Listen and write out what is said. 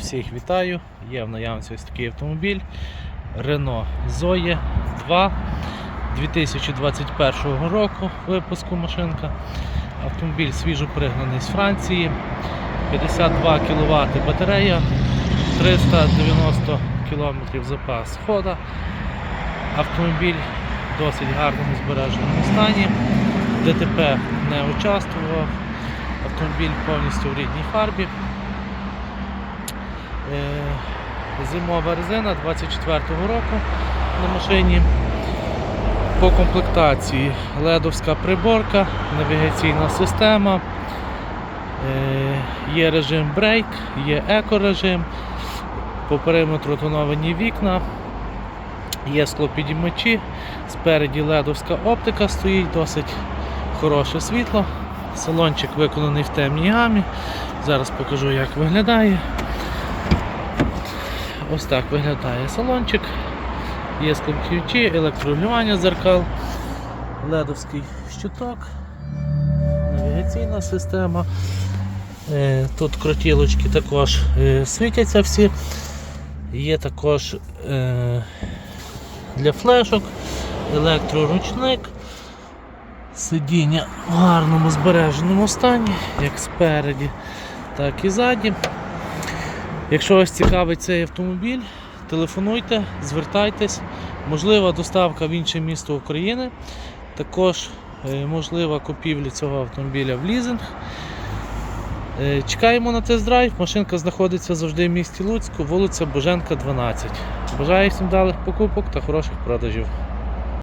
всіх вітаю. Є в наявності ось такий автомобіль Renault Zoe 2 2021 року випуску машинка. Автомобіль свіжопригнаний з Франції, 52 кВт батарея, 390 км запас хода. Автомобіль в досить гарному збереженому стані. ДТП не участвував. Автомобіль повністю в рідній фарбі. Е, Зимова резина 24-го року на машині. По комплектації ледовська приборка, навігаційна система, е, є режим брейк, є екорежим, по периметру тоновані вікна, є склопідіймачі, спереді ледовська оптика стоїть, досить хороше світло. Салончик виконаний в темній гамі. Зараз покажу, як виглядає. Ось так виглядає салончик. Є склопідіймачі, електрорегулювання дзеркал, ледовський щиток, навігаційна система. Е, Тут крутілочки також е, світяться всі. Є також е, для флешок, електроручник, сидіння в гарному збереженому стані, як спереді, так і ззаді. Якщо вас цікавить цей автомобіль, телефонуйте, звертайтесь. Можлива доставка в інше місто України. Також е, можлива купівля цього автомобіля в лізинг. Е, Чекаємо на тест-драйв. Машинка знаходиться завжди в місті Луцьку, вулиця Боженка, 12. Бажаю всім далих покупок та хороших продажів.